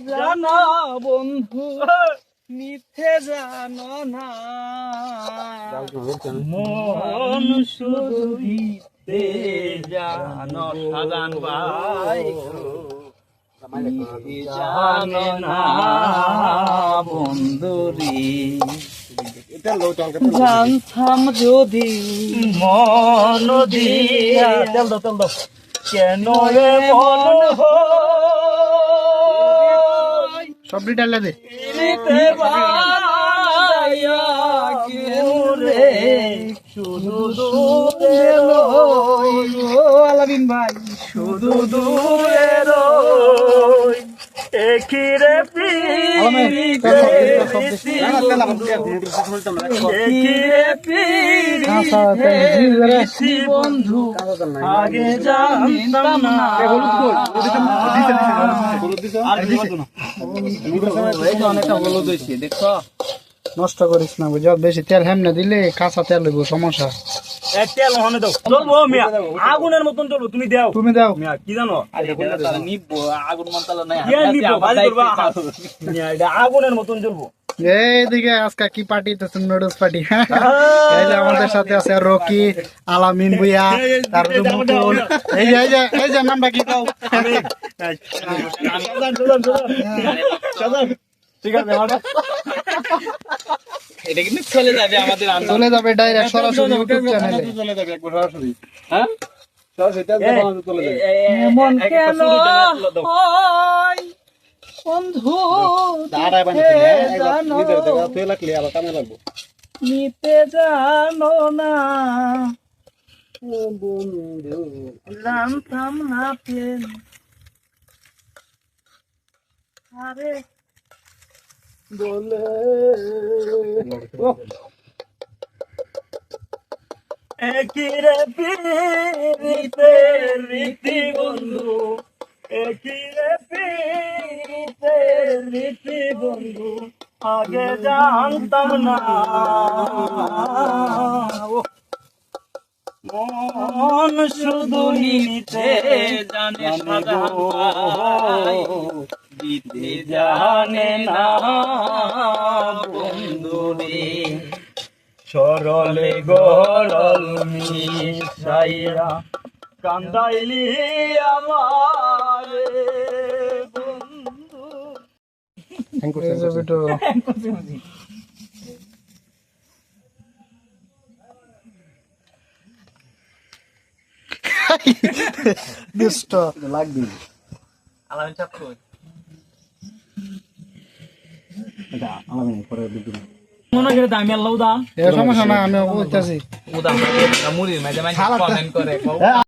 জানো বন্ধু, মিথ্যে জানো না। মন শুধু দিতে জানো, সাজান ভাই। জানো না বন্ধুরি। জানতাম যদি মন দিয়া কেন মন হয় সবটি ডালে দে নিতে পাইয়া কেউ রে শুধু দূরে রই ও আলামিন ভাই শুধু দূরে রই একই রে পিড়িতে একই রে পিড়িতে বন্ধু আগে জানতাম না নষ্ট করিস না বুঝ বেশি তেল হেমনে দিলে কাঁচা তেল হইব সমস্যা। তেল হনে দাও। চলবো মিয়া। আগুনের মতন চলবো তুমি দাও। তুমি দাও। মিয়া কি জানো? নিবো আগুন মন্তালা নাই আগুনের মতন চলবো। এইদিকে আজকে কি পার্টি তো নুডলস পার্টি এই যে আমাদের সাথে আছে রকি আলামিন ভুইয়া তারপরে মুকুল। এই যে এই যে এই যে নামটা কি কও? ঠিক আছে এটা কিন্তু চলে যাবে আমাদের চলে যাবে। ডাইরেক্ট সরাসরি ইউটিউব চ্যানেলে হ্যাঁ এমন কেন। হয়? বন্ধু জানো? নিতে জানো না। জানতাম না প্রেম আরে বলে। একই রে রীতি আগে জানতাম না। মন শুধু নিতে জানে জানে না বন্ধু রে। সরলে গরল মিশাইয়া কান্দাইলি আমার। এই যে বিটু দুষ্ট আলামিন চাপ কই মনে করে দামি আল্লাহ দা সমস্যা না আমি বলতেছি উদাম মুড়ির মাঝে মাঝে কমেন্ট করে